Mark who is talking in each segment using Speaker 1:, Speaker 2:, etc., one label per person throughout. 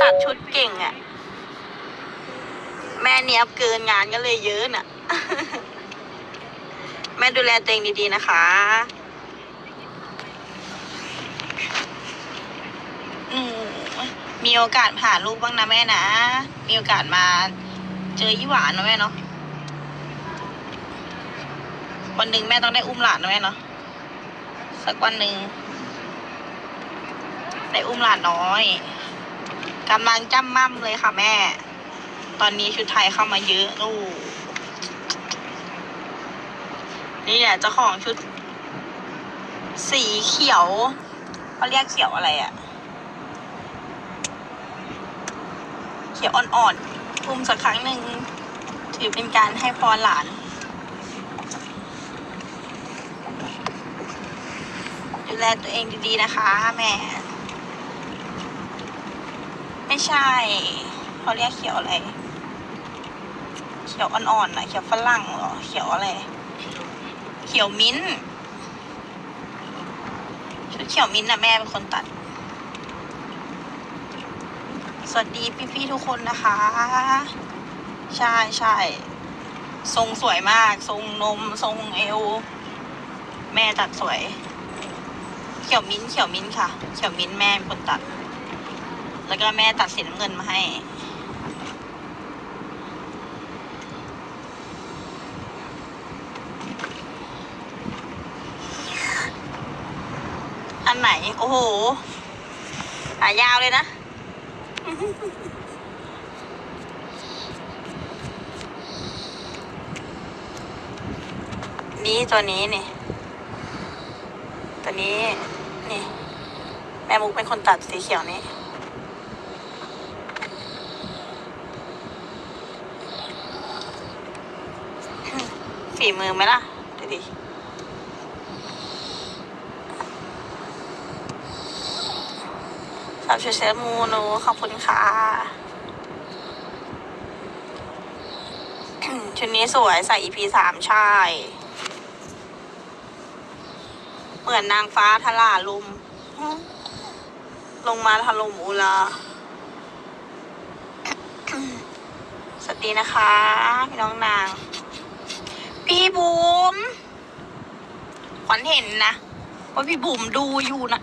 Speaker 1: ตัดชุดเก่งอะ่ะ แม่เนี้ยบเกินงานก็เลยเยอะน่ะ แม่ดูแลตัวเองดีๆนะคะ อืมมีโอกาสผ่านลูกบ้างนะแม่นะ มีโอกาสมาเจอยี่หวานนะแม่เนาะ วันหนึ่งแม่ต้องได้อุ้มหลานนะแม่เนาะ สักวันหนึ่งได้อุ้มหลานน้อย กำลังจ้ำม่ำเลยค่ะแม่ ตอนนี้ชุดไทยเข้ามาเยอะลูกนี่แหละเจ้าของชุด สีเขียวเขาเรียกเขียวอะไรอะเขียวอ่อนๆอุ้มสักครั้งหนึ่งถือเป็นการให้พรหลานดูแลตัวเองดีๆนะคะ แม่ ใช่เขาเรียกเขียวอะไร เขียวอ่อนๆนะเขียวฝรั่งเหรอ เขียวอะไร เขียวมิ้นชุดเขียวมิ้นนะแม่เป็นคนตัด สวัสดีพี่ๆทุกคนนะคะ ใช่ใช่ทรงสวยมาก ทรงนม ทรงเอว แม่ตัดสวย เขียวมิ้น เขียวมิ้นค่ะ เขียวมิ้นแม่เป็นคนตัด แล้วก็แม่ตัดสีน้ำเงินมาให้ อันไหน โอ้โหขายาวเลยนะ นี่ตัวนี้นี่ ตัวนี้ นี่ แม่มุกเป็นคนตัดสีเขียวนี้ ฝีมือไหมล่ะดูดิสาวชูเชฟมูนูขอบคุณค่ะชุดนี้สวยใส่ EP สามใช่ เหมือนนางฟ้าทลาลุม ลงมาถล่มอุลาสวัสดีนะคะ พี่น้องนาง พี่บุ๋มขวัญเห็นนะว่าพี่บุ๋มดูอยู่นะ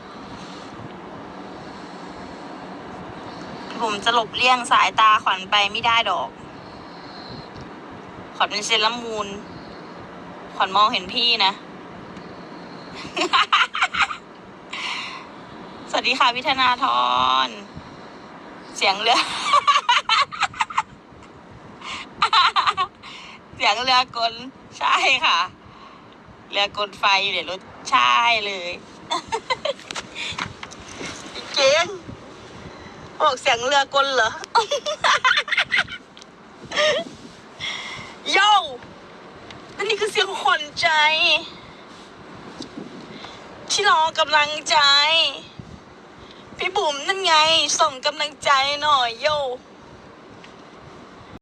Speaker 1: พี่บุ๋มจะหลบเลี่ยงสายตาขวัญไปไม่ได้ดอก ขวัญเป็นเซรามูนขวัญมองเห็นพี่นะ สวัสดีค่ะพิธนาธรเสียงเรือ เสียงเรือกล ใช่ค่ะ เรือกลไฟเดี๋ยวรถใช่เลยเจ๊งบอกเสียงเรือกลเหรอโย่อันนี้คือเสียงขวัญใจ ที่รอกำลังใจ พี่บุ๋มนั่นไง ส่งกำลังใจหน่อยโย่